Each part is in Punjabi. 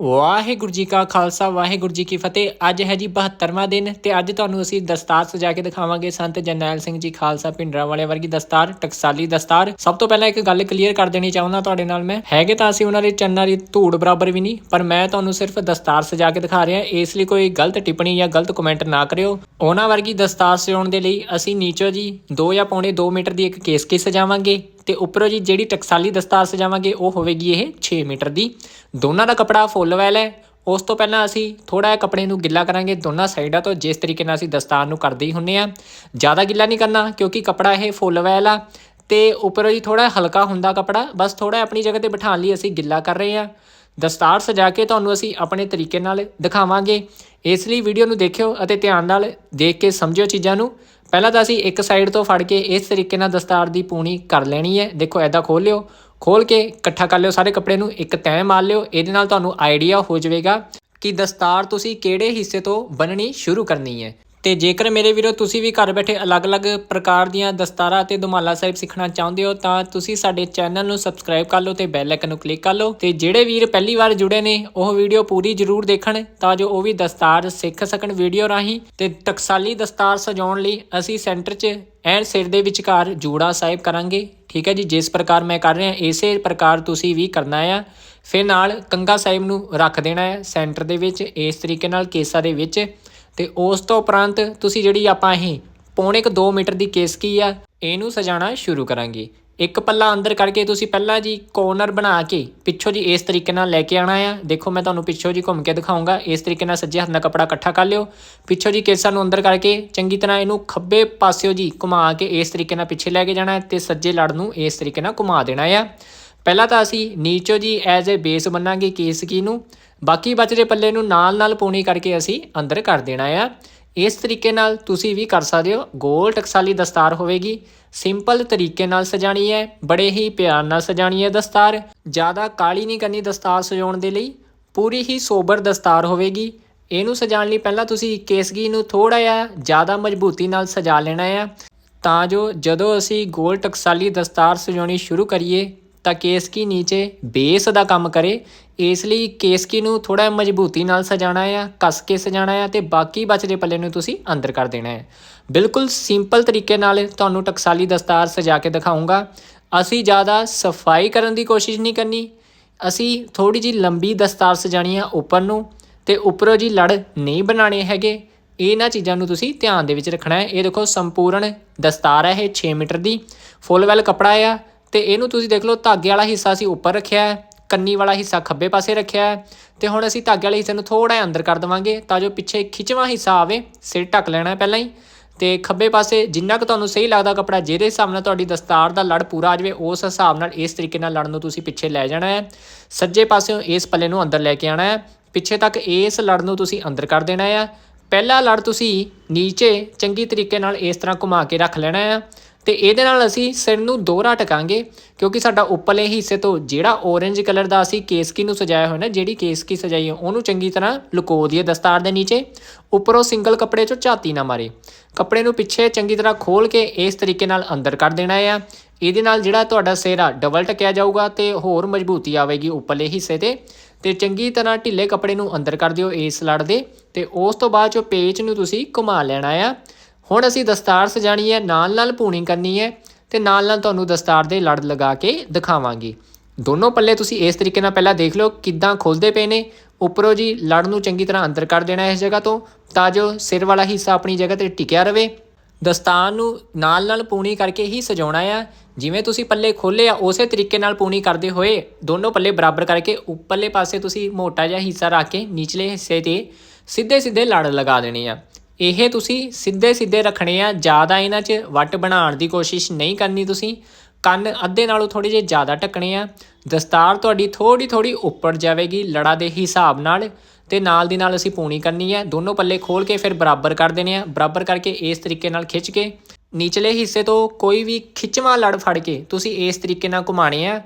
ਵਾਹਿਗੁਰੂ ਜੀ ਕਾ ਖਾਲਸਾ, ਵਾਹਿਗੁਰੂ ਜੀ ਕੀ ਫਤਿਹ। ਅੱਜ ਹੈ ਜੀ 72ਵਾਂ ਦਿਨ ਤੇ ਅੱਜ ਤੁਹਾਨੂੰ ਅਸੀਂ ਦਸਤਾਰ ਸਜਾ ਕੇ ਦਿਖਾਵਾਂਗੇ। ਸੰਤ ਜਰਨੈਲ ਸਿੰਘ ਜੀ ਖਾਲਸਾ ਪਿੰਡਰਾ ਵਾਲੇ ਵਰਗੀ ਦਸਤਾਰ, ਟਕਸਾਲੀ ਦਸਤਾਰ। ਸਭ ਤੋਂ ਪਹਿਲਾਂ ਇੱਕ ਗੱਲ ਕਲੀਅਰ ਕਰ ਦੇਣੀ ਚਾਹੁੰਦਾ ਤੁਹਾਡੇ ਨਾਲ ਮੈਂ। ਹੈਗੇ ਤਾਂ ਅਸੀਂ ਉਹਨਾਂ ਦੇ ਚੰਨਾਂ ਦੀ ਧੂੜ ਬਰਾਬਰ ਵੀ ਨਹੀਂ, ਪਰ ਮੈਂ ਤੁਹਾਨੂੰ ਸਿਰਫ ਦਸਤਾਰ ਸਜਾ ਕੇ ਦਿਖਾ ਰਿਹਾ। ਇਸ ਲਈ ਕੋਈ ਗਲਤ ਟਿੱਪਣੀ ਜਾਂ ਗਲਤ ਕਮੈਂਟ ਨਾ ਕਰਿਓ। ਉਹਨਾਂ ਵਰਗੀ ਦਸਤਾਰ ਸਜਾਉਣ ਦੇ ਲਈ ਅਸੀਂ ਨੀਚੋਂ ਜੀ 2 ਜਾਂ ਪੌਣੇ 2 ਮੀਟਰ ਦੀ ਇੱਕ ਕੇਸ ਕੀ ਸਜਾਵਾਂਗੇ। ਤੇ ਉੱਪਰੋਂ ਜੀ ਜਿਹੜੀ ਟਕਸਾਲੀ ਦਸਤਾਰ ਸਜਾਵਾਂਗੇ ਉਹ ਹੋਵੇਗੀ ਇਹ 6 ਮੀਟਰ ਦੀ। ਦੋਨਾਂ ਦਾ ਕਪੜਾ ਫੁੱਲ ਵੈਲ ਹੈ। ਉਸ ਤੋਂ ਪਹਿਲਾਂ ਅਸੀਂ ਥੋੜਾ ਜਿਹਾ ਕੱਪੜੇ ਨੂੰ ਗਿੱਲਾ ਕਰਾਂਗੇ। ਦੋਨਾਂ ਸਾਈਡਾਂ ਤੋਂ ਜਿਸ ਤਰੀਕੇ ਨਾਲ ਅਸੀਂ ਦਸਤਾਰ ਨੂੰ ਕਰਦੇ ਹੀ ਹੁੰਨੇ ਆ ਜ਼ਿਆਦਾ ਗਿੱਲਾ ਨਹੀਂ ਕਰਨਾ, ਕਿਉਂਕਿ ਕਪੜਾ ਇਹ ਫੁੱਲ ਵੈਲ ਆ। ਤੇ ਉੱਪਰੋਂ ਜੀ ਥੋੜਾ ਹਲਕਾ ਹੁੰਦਾ ਕਪੜਾ। ਬਸ ਥੋੜਾ ਆਪਣੀ ਜਗ੍ਹਾ ਤੇ ਬਿਠਾਉਣ ਲਈ ਅਸੀਂ ਗਿੱਲਾ ਕਰ ਰਹੇ ਆ ਦਸਤਾਰ ਸਜਾ ਕੇ ਤੁਹਾਨੂੰ ਅਸੀਂ ਆਪਣੇ ਤਰੀਕੇ ਨਾਲ ਦਿਖਾਵਾਂਗੇ। ਇਸ ਲਈ ਵੀਡੀਓ ਨੂੰ ਦੇਖਿਓ ਅਤੇ ਧਿਆਨ ਨਾਲ ਦੇਖ ਕੇ ਸਮਝਿਓ ਚੀਜ਼ਾਂ ਨੂੰ। ਪਹਿਲਾਂ ਤਾਂ ਅਸੀਂ ਇੱਕ ਸਾਈਡ ਤੋਂ ਫੜ ਕੇ ਇਸ ਤਰੀਕੇ ਨਾਲ ਦਸਤਾਰ ਦੀ ਪੂਣੀ ਕਰ ਲੈਣੀ ਹੈ। ਦੇਖੋ ਐਦਾਂ ਖੋਲ ਲਿਓ। ਖੋਲ ਕੇ ਇਕੱਠਾ ਕਰ ਲਿਓ ਸਾਰੇ ਕੱਪੜੇ ਨੂੰ, ਇੱਕ ਤੈਅ ਮਾਰ ਲਿਓ। ਇਹਦੇ ਨਾਲ ਤੁਹਾਨੂੰ ਆਈਡੀਆ ਹੋ ਜਾਵੇਗਾ ਕਿ ਦਸਤਾਰ ਤੁਸੀਂ ਕਿਹੜੇ ਹਿੱਸੇ ਤੋਂ ਬੰਨਣੀ ਸ਼ੁਰੂ ਕਰਨੀ ਹੈ। ਤੇ ਜੇਕਰ ਮੇਰੇ ਵੀਰੋ ਤੁਸੀਂ ਵੀ ਘਰ ਬੈਠੇ ਅਲੱਗ-ਅਲੱਗ ਪ੍ਰਕਾਰ ਦੀਆਂ ਦਸਤਾਰਾਂ ਤੇ ਦੁਮਾਲਾ ਸਾਹਿਬ ਸਿੱਖਣਾ ਚਾਹੁੰਦੇ ਹੋ, ਤਾਂ ਤੁਸੀਂ ਸਾਡੇ ਚੈਨਲ ਨੂੰ ਸਬਸਕ੍ਰਾਈਬ ਕਰ ਲਓ ਤੇ ਬੈਲ ਆਈਕਨ ਨੂੰ ਕਲਿੱਕ ਕਰ ਲਓ। ਤੇ ਜਿਹੜੇ ਵੀਰ ਪਹਿਲੀ ਵਾਰ ਜੁੜੇ ਨੇ, ਉਹ ਵੀਡੀਓ ਪੂਰੀ ਜ਼ਰੂਰ ਦੇਖਣ ਤਾਂ ਜੋ ਉਹ ਵੀ ਦਸਤਾਰ ਸਿੱਖ ਸਕਣ ਵੀਡੀਓ ਰਾਹੀਂ। ਤੇ ਟਕਸਾਲੀ ਦਸਤਾਰ ਸਜਾਉਣ ਲਈ ਅਸੀਂ ਸੈਂਟਰ 'ਚ ਐਨ ਸਿਰ ਦੇ ਵਿਚਕਾਰ ਜੂੜਾ ਸਾਹਿਬ ਕਰਾਂਗੇ। ਠੀਕ ਹੈ ਜੀ, ਜਿਸ ਪ੍ਰਕਾਰ ਮੈਂ ਕਰ ਰਿਹਾ, ਇਸੇ ਪ੍ਰਕਾਰ ਤੁਸੀਂ ਵੀ ਕਰਨਾ ਆ। ਫਿਰ ਨਾਲ ਕੰਗਾ ਸਾਹਿਬ ਨੂੰ ਰੱਖ ਦੇਣਾ ਹੈ ਸੈਂਟਰ ਦੇ ਵਿੱਚ, ਇਸ ਤਰੀਕੇ ਨਾਲ ਕੇਸਾ ਦੇ ਵਿੱਚ। ਤੇ ਉਸ ਤੋਂ ਉਪਰੰਤ ਤੁਸੀਂ ਜਿਹੜੀ ਆਪਾਂ ਇਹ ਪੌਣੇ ਕੁ 2 ਮੀਟਰ ਦੀ ਕੇਸਕੀ ਆ, ਇਹਨੂੰ ਸਜਾਣਾ ਸ਼ੁਰੂ ਕਰਾਂਗੇ। ਇੱਕ ਪੱਲਾ ਅੰਦਰ ਕਰਕੇ ਤੁਸੀਂ ਪਹਿਲਾਂ ਜੀ ਕੋਰਨਰ ਬਣਾ ਕੇ ਪਿੱਛੋਂ ਜੀ ਇਸ ਤਰੀਕੇ ਨਾਲ ਲੈ ਕੇ ਆਣਾ ਆ। ਦੇਖੋ ਮੈਂ ਤੁਹਾਨੂੰ ਪਿੱਛੋਂ ਜੀ ਘੁੰਮ ਕੇ ਦਿਖਾਉਂਗਾ, ਇਸ ਤਰੀਕੇ ਨਾਲ ਸੱਜੇ ਹੱਥ ਨਾਲ ਕਪੜਾ ਇਕੱਠਾ ਕਰ ਲਿਓ। ਪਿੱਛੋਂ ਜੀ ਕੇਸਾਂ ਨੂੰ ਅੰਦਰ ਕਰਕੇ ਚੰਗੀ ਤਰ੍ਹਾਂ ਇਹਨੂੰ ਖੱਬੇ ਪਾਸਿਓ ਜੀ ਘੁਮਾ ਕੇ ਇਸ ਤਰੀਕੇ ਨਾਲ ਪਿੱਛੇ ਲੈ ਕੇ ਜਾਣਾ ਹੈ ਤੇ ਸੱਜੇ ਲੜ ਨੂੰ ਇਸ ਤਰੀਕੇ ਨਾਲ ਘੁਮਾ ਦੇਣਾ ਆ। ਪਹਿਲਾਂ ਤਾਂ ਅਸੀਂ ਨੀਚੋ ਜੀ ਐਜ਼ ਅ ਬੇਸ ਬੰਨਾਂਗੇ ਕੇਸਕੀ ਨੂੰ। ਬਾਕੀ ਬਚਦੇ ਪੱਲੇ ਨੂੰ ਨਾਲ ਨਾਲ ਪੂਣੀ ਕਰਕੇ ਅਸੀਂ ਅੰਦਰ ਕਰ ਦੇਣਾ ਆ। ਇਸ ਤਰੀਕੇ ਨਾਲ ਤੁਸੀਂ ਵੀ ਕਰ ਸਕਦੇ ਹੋ। ਗੋਲ ਟਕਸਾਲੀ ਦਸਤਾਰ ਹੋਵੇਗੀ। ਸਿੰਪਲ ਤਰੀਕੇ ਨਾਲ ਸਜਾਣੀ ਹੈ। ਬੜੇ ਹੀ ਪਿਆਰ ਨਾਲ ਸਜਾਣੀ ਹੈ ਦਸਤਾਰ। ਜ਼ਿਆਦਾ ਕਾਲੀ ਨਹੀਂ ਕਰਨੀ ਦਸਤਾਰ ਸਜਾਉਣ ਦੇ ਲਈ। ਪੂਰੀ ਹੀ ਸੋਬਰ ਦਸਤਾਰ ਹੋਵੇਗੀ। ਇਹਨੂੰ ਸਜਾਉਣ ਲਈ ਪਹਿਲਾਂ ਤੁਸੀਂ ਕੇਸਗੀ ਨੂੰ ਥੋੜਾ ਜਿਹਾ ਜ਼ਿਆਦਾ ਮਜ਼ਬੂਤੀ ਨਾਲ ਸਜਾ ਲੈਣਾ ਆ। ਤਾਂ ਜੋ ਜਦੋਂ ਅਸੀਂ ਗੋਲ ਟਕਸਾਲੀ ਦਸਤਾਰ ਸਜਾਉਣੀ ਸ਼ੁਰੂ ਕਰੀਏ ਤਾਂ ਕੇਸਕੀ ਨੀਚੇ ਬੇਸ ਦਾ ਕੰਮ ਕਰੇ। ਇਸ ਲਈ ਕੇਸਕੀ ਨੂੰ ਥੋੜਾ ਮਜ਼ਬੂਤੀ ਨਾਲ ਸਜਾਣਾ ਆ, ਕੱਸ ਕੇ ਸਜਾਣਾ ਆ ਤੇ ਬਾਕੀ ਬਚਦੇ ਪੱਲੇ ਨੂੰ ਤੁਸੀਂ ਅੰਦਰ ਕਰ ਦੇਣਾ ਹੈ। ਬਿਲਕੁਲ ਸਿੰਪਲ ਤਰੀਕੇ ਨਾਲ ਤੁਹਾਨੂੰ ਟਕਸਾਲੀ ਦਸਤਾਰ ਸਜਾ ਕੇ ਦਿਖਾਉਂਗਾ ਅਸੀਂ ਜ਼ਿਆਦਾ ਸਫ਼ਾਈ ਕਰਨ ਦੀ ਕੋਸ਼ਿਸ਼ ਨਹੀਂ ਕਰਨੀ। ਅਸੀਂ ਥੋੜੀ ਜੀ ਲੰਬੀ ਦਸਤਾਰ ਸਜਾਣੀ ਆ ਉੱਪਰ ਨੂੰ ਤੇ ਉੱਪਰੋਂ ਜੀ ਲੜ ਨਹੀਂ ਬਣਾਣੇ ਹੈਗੇ। ਇਹਨਾਂ ਚੀਜ਼ਾਂ ਨੂੰ ਤੁਸੀਂ ਧਿਆਨ ਦੇ ਵਿੱਚ ਰੱਖਣਾ ਹੈ। ਇਹ ਦੇਖੋ ਸੰਪੂਰਨ ਦਸਤਾਰ ਹੈ ਇਹ 6 ਮੀਟਰ ਦੀ। ਫੁੱਲ ਵੈਲ ਕਪੜਾ ਆ। ਤੇ ਇਹਨੂੰ ਤੁਸੀਂ ਦੇਖ ਲਓ, ਧਾਗੇ ਵਾਲਾ ਹਿੱਸਾ ਅਸੀਂ ਉੱਪਰ ਰੱਖਿਆ ਹੈ, ਕੰਨੀ ਵਾਲਾ ਹਿੱਸਾ ਖੱਬੇ ਪਾਸੇ ਰੱਖਿਆ ਹੈ ਤੇ ਹੁਣ ਅਸੀਂ ਧਾਗੇ ਵਾਲੇ ਹਿੱਸੇ ਨੂੰ ਥੋੜਾ ਜਿਹਾ ਅੰਦਰ ਕਰ ਦਵਾਂਗੇ ਤਾਂ ਜੋ ਪਿੱਛੇ ਖਿੱਚਵਾਂ ਹਿੱਸਾ ਆਵੇ, ਸਿਰ ਢੱਕ ਲੈਣਾ ਪਹਿਲਾਂ ਹੀ ਤੇ ਖੱਬੇ ਪਾਸੇ ਜਿੰਨਾ ਕੁ ਤੁਹਾਨੂੰ ਸਹੀ ਲੱਗਦਾ ਕਪੜਾ ਜਿਹਦੇ ਹਿਸਾਬ ਨਾਲ ਤੁਹਾਡੀ ਦਸਤਾਰ ਦਾ ਲੜ ਪੂਰਾ ਆ ਜਾਵੇ, ਉਸ ਹਿਸਾਬ ਨਾਲ ਇਸ ਤਰੀਕੇ ਨਾਲ ਲੜ ਨੂੰ ਤੁਸੀਂ ਪਿੱਛੇ ਲੈ ਜਾਣਾ ਹੈ। ਸੱਜੇ ਪਾਸਿਓਂ ਇਸ ਪੱਲੇ ਨੂੰ ਅੰਦਰ ਲੈ ਕੇ ਆਣਾ ਹੈ, ਪਿੱਛੇ ਤੱਕ ਇਸ ਲੜ ਨੂੰ ਤੁਸੀਂ ਅੰਦਰ ਕਰ ਦੇਣਾ ਹੈ। ਪਹਿਲਾ ਲੜ ਤੁਸੀਂ ਨੀਚੇ ਚੰਗੀ ਤਰੀਕੇ ਨਾਲ ਇਸ ਤਰ੍ਹਾਂ ਘੁਮਾ ਕੇ ਰੱਖ ਲੈਣਾ ਹੈ ਤੇ ਇਹਦੇ ਨਾਲ ਅਸੀਂ ਸਿਰ ਨੂੰ ਦੋਹਰਾ ਟਕਾਂਗੇ, ਕਿਉਂਕਿ ਸਾਡਾ ਉੱਪਰਲੇ ਹਿੱਸੇ ਤੋਂ ਜਿਹੜਾ orange ਕਲਰ ਦਾ ਅਸੀਂ ਕੇਸਕੀ ਨੂੰ ਸਜਾਇਆ ਹੋਇਆ ਨਾ, ਜਿਹੜੀ ਕੇਸਕੀ ਸਜਾਈ ਹੈ, ਉਹਨੂੰ ਚੰਗੀ ਤਰ੍ਹਾਂ ਲੁਕੋ ਦਈਏ ਦਸਤਾਰ ਦੇ ਨੀਚੇ। ਉੱਪਰੋਂ ਸਿੰਗਲ ਕੱਪੜੇ 'ਚੋਂ ਝਾਤੀ ਨਾ ਮਾਰੇ। ਕੱਪੜੇ ਨੂੰ ਪਿੱਛੇ ਚੰਗੀ ਤਰ੍ਹਾਂ ਖੋਲ ਕੇ ਇਸ ਤਰੀਕੇ ਨਾਲ ਅੰਦਰ ਕਰ ਦੇਣਾ ਆ। ਇਹਦੇ ਨਾਲ ਜਿਹੜਾ ਤੁਹਾਡਾ ਸਿਰ ਆ ਡਬਲ ਟਕਿਆ ਜਾਊਗਾ ਤੇ ਹੋਰ ਮਜ਼ਬੂਤੀ ਆਵੇਗੀ ਉੱਪਰਲੇ ਹਿੱਸੇ ਤੇ। ਤੇ ਚੰਗੀ ਤਰ੍ਹਾਂ ਢਿੱਲੇ ਕੱਪੜੇ ਨੂੰ ਅੰਦਰ ਕਰ ਦਿਓ ਇਸ ਲੜ ਦੇ। ਤੇ ਉਸ ਤੋਂ ਬਾਅਦ ਚੋਂ ਪੇਚ ਨੂੰ ਤੁਸੀਂ ਘੁਮਾ ਲੈਣਾ ਆ। ਹੁਣ ਅਸੀਂ ਦਸਤਾਰ ਸਜਾਣੀ ਹੈ, ਨਾਲ ਨਾਲ ਪੂਣੀ ਕਰਨੀ ਹੈ ਤੇ ਨਾਲ ਨਾਲ ਤੁਹਾਨੂੰ ਦਸਤਾਰ ਦੇ ਲੜ ਲਗਾ ਕੇ ਦਿਖਾਵਾਂਗੇ। ਦੋਨੋਂ ਪੱਲੇ ਤੁਸੀਂ ਇਸ ਤਰੀਕੇ ਨਾਲ ਪਹਿਲਾਂ ਦੇਖ ਲਓ ਕਿੱਦਾਂ ਖੁੱਲਦੇ ਪਏ ਨੇ। ਉੱਪਰੋਂ ਜੀ ਲੜ ਨੂੰ ਚੰਗੀ ਤਰ੍ਹਾਂ ਅੰਦਰ ਕਰ ਦੇਣਾ ਇਸ ਜਗ੍ਹਾ ਤੋਂ, ਤਾਂ ਜੋ ਸਿਰ ਵਾਲਾ ਹਿੱਸਾ ਆਪਣੀ ਜਗ੍ਹਾ ਤੇ ਟਿਕਿਆ ਰਵੇ। ਦਸਤਾਰ ਨੂੰ ਨਾਲ ਨਾਲ ਪੂਣੀ ਕਰਕੇ ਹੀ ਸਜਾਉਣਾ ਆ। ਜਿਵੇਂ ਤੁਸੀਂ ਪੱਲੇ ਖੋਲੇ ਆ, ਉਸੇ ਤਰੀਕੇ ਨਾਲ ਪੂਣੀ ਕਰਦੇ ਹੋਏ ਦੋਨੋਂ ਪੱਲੇ ਬਰਾਬਰ ਕਰਕੇ ਉੱਪਰਲੇ ਪਾਸੇ ਤੁਸੀਂ ਮੋਟਾ ਜਿਹਾ ਹਿੱਸਾ ਰੱਖ ਕੇ, ਨਿਚਲੇ ਹਿੱਸੇ ਤੇ ਸਿੱਧੇ ਸਿੱਧੇ ਲੜ ਲਗਾ ਦੇਣੇ ਆ। ਇਹ ਤੁਸੀਂ ਸਿੱਧੇ ਸਿੱਧੇ ਰੱਖਣੇ ਆ, ਜ਼ਿਆਦਾ ਇਹਨਾਂ 'ਚ ਵੱਟ ਬਣਾਉਣ ਦੀ ਕੋਸ਼ਿਸ਼ ਨਹੀਂ ਕਰਨੀ ਤੁਸੀਂ। ਕੰਨ ਅੱਧੇ ਨਾਲੋਂ ਥੋੜੇ ਜਿਹੇ ਜ਼ਿਆਦਾ ਢੱਕਣੇ ਆ। ਦਸਤਾਰ ਤੁਹਾਡੀ ਥੋੜੀ ਥੋੜੀ ਉੱਪਰ ਜਾਵੇਗੀ ਲੜਾ ਦੇ ਹਿਸਾਬ ਨਾਲ ਤੇ ਨਾਲ ਦੀ ਨਾਲ ਅਸੀਂ ਪੂਣੀ ਕਰਨੀ ਹੈ ਦੋਨੋਂ ਪੱਲੇ ਖੋਲ ਕੇ ਫਿਰ ਬਰਾਬਰ ਕਰ ਦੇਣੇ ਆ। ਬਰਾਬਰ ਕਰਕੇ ਇਸ ਤਰੀਕੇ ਨਾਲ ਖਿੱਚ ਕੇ ਨੀਚਲੇ ਹਿੱਸੇ ਤੋਂ ਕੋਈ ਵੀ ਖਿੱਚਵਾਂ ਲੜ ਫੜ ਕੇ ਤੁਸੀਂ ਇਸ ਤਰੀਕੇ ਨਾਲ ਘੁਮਾਣੇ ਆ।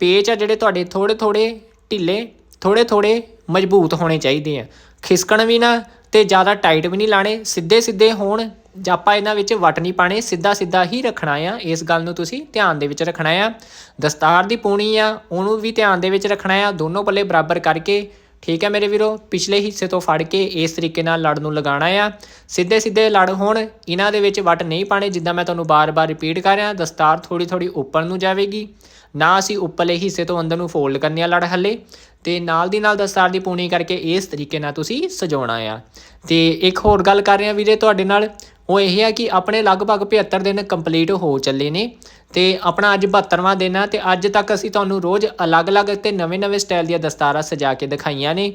ਪੇਚ ਆ ਜਿਹੜੇ ਤੁਹਾਡੇ ਥੋੜੇ ਥੋੜੇ ਢਿੱਲੇ ਥੋੜੇ ਥੋੜੇ ਮਜ਼ਬੂਤ ਹੋਣੇ ਚਾਹੀਦੇ ਆ। ਖਿਸਕਣ ਵੀ ਨਾ ਤੇ ਜ਼ਿਆਦਾ ਟਾਈਟ ਵੀ ਨਹੀਂ ਲਾਣੇ, ਸਿੱਧੇ ਸਿੱਧੇ ਹੋਣ ਜਾਪਾ ਇਹਨਾਂ ਵਿੱਚ ਵਟ ਨਹੀਂ ਪਾਣੇ, ਸਿੱਧਾ ਸਿੱਧਾ ਹੀ ਰੱਖਣਾ ਆ। ਇਸ ਗੱਲ ਨੂੰ ਤੁਸੀਂ ਧਿਆਨ ਦੇ ਵਿੱਚ ਰੱਖਣਾ ਆ। ਦਸਤਾਰ ਦੀ ਪੂਣੀ ਆ, ਉਹਨੂੰ ਵੀ ਧਿਆਨ ਦੇ ਵਿੱਚ ਰੱਖਣਾ ਆ। ਦੋਨੋਂ ਪੱਲੇ ਬਰਾਬਰ ਕਰਕੇ ਠੀਕ ਹੈ ਮੇਰੇ ਵੀਰੋ, ਪਿਛਲੇ ਹਿੱਸੇ ਤੋਂ ਫੜ ਕੇ ਇਸ ਤਰੀਕੇ ਨਾਲ ਲੜ ਨੂੰ ਲਗਾਉਣਾ ਆ। ਸਿੱਧੇ ਸਿੱਧੇ ਲੜ ਹੋਣ, ਇਹਨਾਂ ਦੇ ਵਿੱਚ ਵੱਟ ਨਹੀਂ ਪਾਣੇ ਜਿੱਦਾਂ ਮੈਂ ਤੁਹਾਨੂੰ ਬਾਰ-ਬਾਰ ਰਿਪੀਟ ਕਰ ਰਿਹਾ, ਦਸਤਾਰ ਥੋੜੀ ਥੋੜੀ ਉੱਪਰ ਨੂੰ ਜਾਵੇਗੀ। ਨਾ ਅਸੀਂ ਉੱਪਰਲੇ ਹਿੱਸੇ ਤੋਂ ਅੰਦਰ ਨੂੰ ਫੋਲਡ ਕਰਨੀ ਆ ਲੜ ਹੱਲੇ, ਤੇ ਨਾਲ ਦੀ ਨਾਲ ਦਸਤਾਰ ਦੀ ਪੂਣੀ ਕਰਕੇ ਇਸ ਤਰੀਕੇ ਨਾਲ ਤੁਸੀਂ ਸਜਾਉਣਾ ਆ। ਤੇ ਇੱਕ ਹੋਰ ਗੱਲ ਕਰ ਰਿਹਾ ਵੀਰੇ ਤੁਹਾਡੇ ਨਾਲ ਉਹ ਇਹ ਹੈ ਕਿ ਆਪਣੇ ਲਗਭਗ 75 ਦਿਨ ਕੰਪਲੀਟ ਹੋ ਚੱਲੇ ਨੇ ਤੇ ਆਪਣਾ ਅੱਜ 72ਵਾਂ ਦਿਨ ਆ ਤੇ ਅੱਜ ਤੱਕ ਅਸੀਂ ਤੁਹਾਨੂੰ ਰੋਜ਼ ਅਲੱਗ-ਅਲੱਗ ਤੇ ਨਵੇਂ-ਨਵੇਂ ਸਟਾਈਲ ਦੀਆਂ ਦਸਤਾਰਾਂ ਸਜਾ ਕੇ ਦਿਖਾਈਆਂ ਨੇ।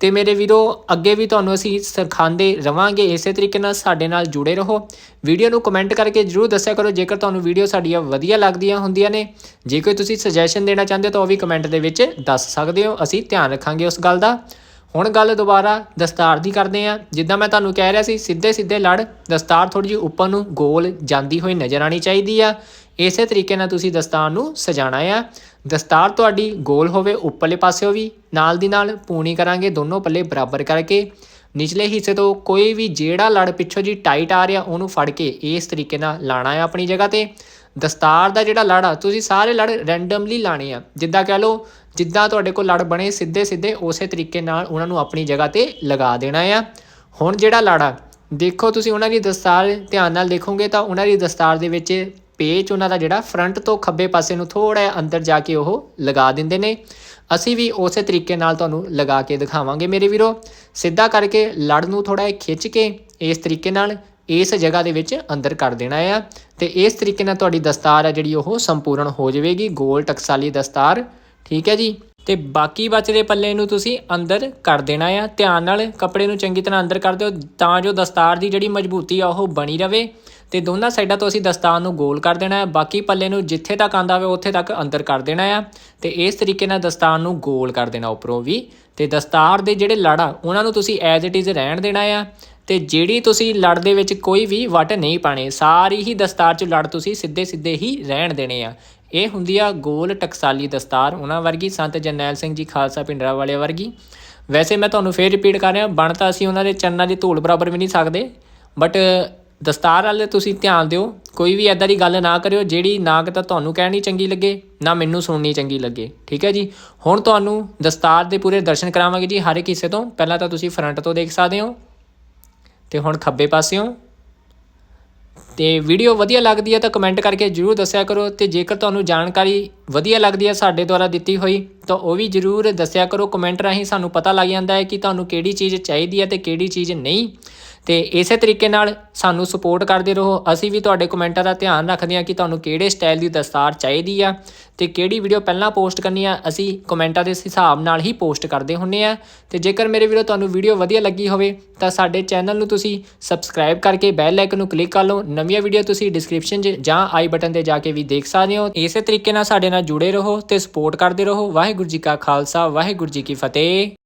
ਤੇ ਮੇਰੇ ਵੀਰੋ, ਅੱਗੇ ਵੀ ਤੁਹਾਨੂੰ ਅਸੀਂ ਸਿਖਾਉਂਦੇ ਰਵਾਂਗੇ ਇਸੇ ਤਰੀਕੇ ਨਾਲ ਸਾਡੇ ਨਾਲ ਜੁੜੇ ਰਹੋ। ਵੀਡੀਓ ਨੂੰ ਕਮੈਂਟ ਕਰਕੇ ਜਰੂਰ ਦੱਸਿਆ ਕਰੋ, ਜੇਕਰ ਤੁਹਾਨੂੰ ਵੀਡੀਓ ਸਾਡੀਆਂ ਵਧੀਆ ਲੱਗਦੀਆਂ ਹੁੰਦੀਆਂ ਨੇ। ਜੇ ਕੋਈ ਤੁਸੀਂ ਸੁਜੈਸ਼ਨ ਦੇਣਾ ਚਾਹੁੰਦੇ ਹੋ ਤਾਂ ਉਹ ਵੀ ਕਮੈਂਟ ਦੇ ਵਿੱਚ ਦੱਸ ਸਕਦੇ ਹੋ, ਅਸੀਂ ਧਿਆਨ ਰੱਖਾਂਗੇ ਉਸ ਗੱਲ ਦਾ। ਹੁਣ ਗੱਲ ਦੁਬਾਰਾ ਦਸਤਾਰ ਦੀ ਕਰਦੇ ਆ ਜਿੱਦਾਂ ਮੈਂ ਤੁਹਾਨੂੰ ਕਹਿ ਰਿਹਾ ਸੀ, ਸਿੱਧੇ ਸਿੱਧੇ ਲੜ, ਦਸਤਾਰ ਥੋੜੀ ਜਿਹੀ ਉੱਪਰ ਨੂੰ ਗੋਲ ਜਾਂਦੀ ਹੋਈ ਨਜ਼ਰ ਆਣੀ ਚਾਹੀਦੀ ਆ। ਇਸੇ ਤਰੀਕੇ ਨਾਲ ਤੁਸੀਂ ਦਸਤਾਰ ਨੂੰ ਸਜਾਣਾ ਆ। ਦਸਤਾਰ ਤੁਹਾਡੀ ਗੋਲ ਹੋਵੇ, ਉੱਪਰਲੇ ਪਾਸਿਓ ਵੀ, ਨਾਲ ਦੀ ਨਾਲ ਪੂਣੀ ਕਰਾਂਗੇ, ਦੋਨੋਂ ਪੱਲੇ ਬਰਾਬਰ ਕਰਕੇ। ਨਿਚਲੇ ਹਿੱਸੇ ਤੋਂ ਕੋਈ ਵੀ ਜਿਹੜਾ ਲੜ ਪਿੱਛੋਂ ਜੀ ਟਾਈਟ ਆ ਰਿਹਾ, ਉਹਨੂੰ ਫੜ ਕੇ ਇਸ ਤਰੀਕੇ ਨਾਲ ਲਾਣਾ ਆ ਆਪਣੀ ਜਗ੍ਹਾ ਤੇ। ਦਸਤਾਰ ਦਾ ਜਿਹੜਾ ਲੜ ਆ, ਤੁਸੀਂ ਸਾਰੇ ਲੜ ਰੈਂਡਮਲੀ ਲਾਣੇ ਆ। ਜਿੱਦਾਂ ਕਹਿ ਲਓ, ਜਿੱਦਾਂ ਤੁਹਾਡੇ ਕੋਲ ਲੜ ਬਣੇ ਸਿੱਧੇ ਸਿੱਧੇ ਉਸੇ ਤਰੀਕੇ ਨਾਲ ਉਹਨਾਂ ਨੂੰ ਆਪਣੀ ਜਗ੍ਹਾ ਤੇ ਲਗਾ ਦੇਣਾ ਆ। ਹੁਣ ਜਿਹੜਾ ਲੜ ਆ, ਦੇਖੋ ਤੁਸੀਂ ਉਹਨਾਂ ਦੀ ਦਸਤਾਰ ਧਿਆਨ ਨਾਲ ਦੇਖੋਗੇ ਤਾਂ ਉਹਨਾਂ ਦੀ ਦਸਤਾਰ ਦੇ ਵਿੱਚ ਪੇਚ ਉਹਨਾਂ ਦਾ ਜਿਹੜਾ ਫਰੰਟ ਤੋਂ ਖੱਬੇ ਪਾਸੇ ਨੂੰ ਥੋੜਾ ਜਿਹਾ ਅੰਦਰ ਜਾ ਕੇ ਉਹ ਲਗਾ ਦਿੰਦੇ ਨੇ। ਅਸੀਂ ਵੀ ਉਸੇ ਤਰੀਕੇ ਨਾਲ ਤੁਹਾਨੂੰ ਲਗਾ ਕੇ ਦਿਖਾਵਾਂਗੇ ਮੇਰੇ ਵੀਰੋ। ਸਿੱਧਾ ਕਰਕੇ ਲੜ ਨੂੰ ਥੋੜਾ ਜਿਹਾ ਖਿੱਚ ਕੇ ਇਸ ਤਰੀਕੇ ਨਾਲ ਇਸ ਜਗ੍ਹਾ ਦੇ ਵਿੱਚ ਅੰਦਰ ਕਰ ਦੇਣਾ ਆ। ਤੇ ਇਸ ਤਰੀਕੇ ਨਾਲ ਤੁਹਾਡੀ ਦਸਤਾਰ ਆ ਜਿਹੜੀ ਉਹ ਸੰਪੂਰਨ ਹੋ ਜਾਵੇਗੀ। ਗੋਲ ਟਕਸਾਲੀ ਦਸਤਾਰ, ਠੀਕ ਹੈ ਜੀ? ਤੇ ਬਾਕੀ ਬਚਦੇ ਪੱਲੇ ਨੂੰ ਤੁਸੀਂ ਅੰਦਰ ਕਰ ਦੇਣਾ ਆ। ਧਿਆਨ ਨਾਲ ਕੱਪੜੇ ਨੂੰ ਚੰਗੀ ਤਰ੍ਹਾਂ ਅੰਦਰ ਕਰ ਦਿਓ ਤਾਂ ਜੋ ਦਸਤਾਰ ਦੀ ਜਿਹੜੀ ਮਜ਼ਬੂਤੀ ਆ ਉਹ ਬਣੀ ਰਵੇ। ਤੇ ਦੋਨਾਂ ਸਾਈਡਾਂ ਤੋਂ ਅਸੀਂ ਦਸਤਾਰ ਨੂੰ ਗੋਲ ਕਰ ਦੇਣਾ ਹੈ। ਬਾਕੀ ਪੱਲੇ ਨੂੰ ਜਿੱਥੇ ਤੱਕ ਆਂਦਾ ਹੋਵੇ, ਉੱਥੇ ਤੱਕ ਅੰਦਰ ਕਰ ਦੇਣਾ ਆ ਤੇ ਇਸ ਤਰੀਕੇ ਨਾਲ ਦਸਤਾਰ ਨੂੰ ਗੋਲ ਕਰ ਦੇਣਾ ਉੱਪਰੋਂ ਵੀ। ਤੇ ਦਸਤਾਰ ਦੇ ਜਿਹੜੇ ਲੜ ਆ, ਉਹਨਾਂ ਨੂੰ ਤੁਸੀਂ ਐਜ਼ ਇਟ ਇਜ਼ ਰਹਿਣ ਦੇਣਾ ਆ ਤੇ ਜਿਹੜੀ ਤੁਸੀਂ ਲੜ ਦੇ ਵਿੱਚ ਕੋਈ ਵੀ ਵੱਟ ਨਹੀਂ ਪਾਣੇ ਸਾਰੀ ਹੀ ਦਸਤਾਰ 'ਚ ਲੜ ਤੁਸੀਂ ਸਿੱਧੇ ਸਿੱਧੇ ਹੀ ਰਹਿਣ ਦੇਣੇ ਆ। ਇਹ ਹੁੰਦੀ ਆ ਗੋਲ ਟਕਸਾਲੀ ਦਸਤਾਰ ਉਹਨਾਂ ਵਰਗੀ, ਸੰਤ ਜਰਨੈਲ ਸਿੰਘ ਜੀ, ਖਾਲਸਾ ਪਿੰਡਰਾ ਵਾਲੇ ਵਰਗੀ। ਵੈਸੇ ਮੈਂ ਤੁਹਾਨੂੰ ਫੇਰ ਰਿਪੀਟ ਕਰ ਰਿਹਾ, ਬਣ ਤਾਂ ਅਸੀਂ ਉਹਨਾਂ ਦੇ ਚੰਨਾਂ ਦੀ ਧੂਲ ਬਰਾਬਰ ਵੀ ਨਹੀਂ ਸਕਦੇ ਬਟ ਦਸਤਾਰ ਵਾਲੇ, ਤੁਸੀਂ ਧਿਆਨ ਦਿਓ, ਕੋਈ ਵੀ ਐਦਾਂ ਦੀ ਗੱਲ ਨਾ ਕਰਿਓ, ਜਿਹੜੀ ਨਾ ਕਿ ਤਾਂ ਤੁਹਾਨੂੰ ਕਹਿਣੀ ਚੰਗੀ ਲੱਗੇ, ਨਾ ਮੈਨੂੰ ਸੁਣਨੀ ਚੰਗੀ ਲੱਗੇ, ਠੀਕ ਹੈ ਜੀ? ਹੁਣ ਤੁਹਾਨੂੰ ਦਸਤਾਰ ਦੇ ਪੂਰੇ ਦਰਸ਼ਨ ਕਰਾਵਾਂਗੇ ਜੀ, ਹਰ ਇੱਕ ਹਿੱਸੇ ਤੋਂ, ਪਹਿਲਾਂ ਤਾਂ ਤੁਸੀਂ ਫਰੰਟ ਤੋਂ ਦੇਖ ਸਕਦੇ ਹੋ, ਤੇ ਹੁਣ ਖੱਬੇ ਪਾਸਿਓਂ, ਤੇ ਵੀਡੀਓ ਵਧੀਆ ਲੱਗਦੀ ਹੈ ਤਾਂ ਕਮੈਂਟ ਕਰਕੇ ਜਰੂਰ ਦੱਸਿਆ ਕਰੋ, ਤੇ ਜੇਕਰ ਤੁਹਾਨੂੰ ਜਾਣਕਾਰੀ ਵਧੀਆ ਲੱਗਦੀ ਹੈ ਸਾਡੇ ਦੁਆਰਾ ਦਿੱਤੀ ਹੋਈ, ਤਾਂ ਉਹ ਵੀ ਜਰੂਰ ਦੱਸਿਆ ਕਰੋ ਕਮੈਂਟ ਰਾਹੀਂ ਸਾਨੂੰ ਪਤਾ ਲੱਗ ਜਾਂਦਾ ਹੈ ਕਿ ਤੁਹਾਨੂੰ ਕਿਹੜੀ ਚੀਜ਼ ਚਾਹੀਦੀ ਹੈ ਤੇ ਕਿਹੜੀ ਚੀਜ਼ ਨਹੀਂ। ਤੇ ਇਸੇ ਤਰੀਕੇ ਨਾਲ ਸਾਨੂੰ ਸਪੋਰਟ ਕਰਦੇ ਰਹੋ। ਅਸੀਂ ਵੀ ਤੁਹਾਡੇ ਕਮੈਂਟਾਂ ਦਾ ਧਿਆਨ ਰੱਖਦੇ ਹਾਂ ਕਿ ਤੁਹਾਨੂੰ ਕਿਹੜੇ ਸਟਾਈਲ ਦੀ ਦਸਤਾਰ ਚਾਹੀਦੀ ਆ ਤੇ ਕਿਹੜੀ ਵੀਡੀਓ ਪਹਿਲਾਂ ਪੋਸਟ ਕਰਨੀ ਆ, ਅਸੀਂ ਕਮੈਂਟਾਂ ਦੇ ਹਿਸਾਬ ਨਾਲ ਹੀ ਪੋਸਟ ਕਰਦੇ ਹੁੰਨੇ ਆ। ਤੇ ਜੇਕਰ ਮੇਰੇ ਵੀਡੀਓ ਤੁਹਾਨੂੰ ਵੀਡੀਓ ਵਧੀਆ ਲੱਗੀ ਹੋਵੇ, ਤਾਂ ਸਾਡੇ ਚੈਨਲ ਨੂੰ ਤੁਸੀਂ ਸਬਸਕ੍ਰਾਈਬ ਕਰਕੇ ਬੈਲ ਆਈਕਨ ਨੂੰ ਕਲਿੱਕ ਕਰ ਲਓ। ਨਵੀਆਂ ਵੀਡੀਓ ਤੁਸੀਂ ਡਿਸਕ੍ਰਿਪਸ਼ਨ 'ਚ ਜਾਂ ਆਈ ਬਟਨ ਤੇ ਜਾ ਕੇ ਵੀ ਦੇਖ ਸਕਦੇ ਹੋ। ਇਸੇ ਤਰੀਕੇ ਨਾਲ ਸਾਡੇ ਨਾਲ ਜੁੜੇ ਰਹੋ ਤੇ ਸਪੋਰਟ ਕਰਦੇ ਰਹੋ। ਵਾਹਿਗੁਰੂ ਜੀ ਕਾ ਖਾਲਸਾ, ਵਾਹਿਗੁਰੂ ਜੀ ਕੀ ਫਤਿਹ।